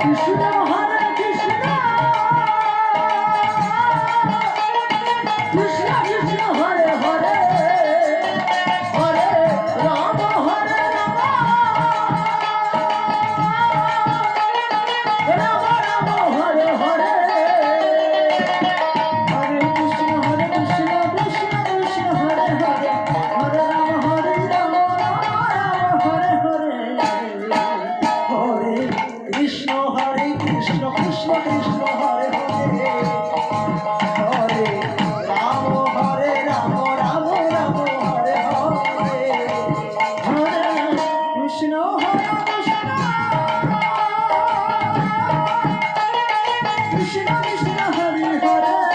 Krishna Krishna Krishna Hari Hare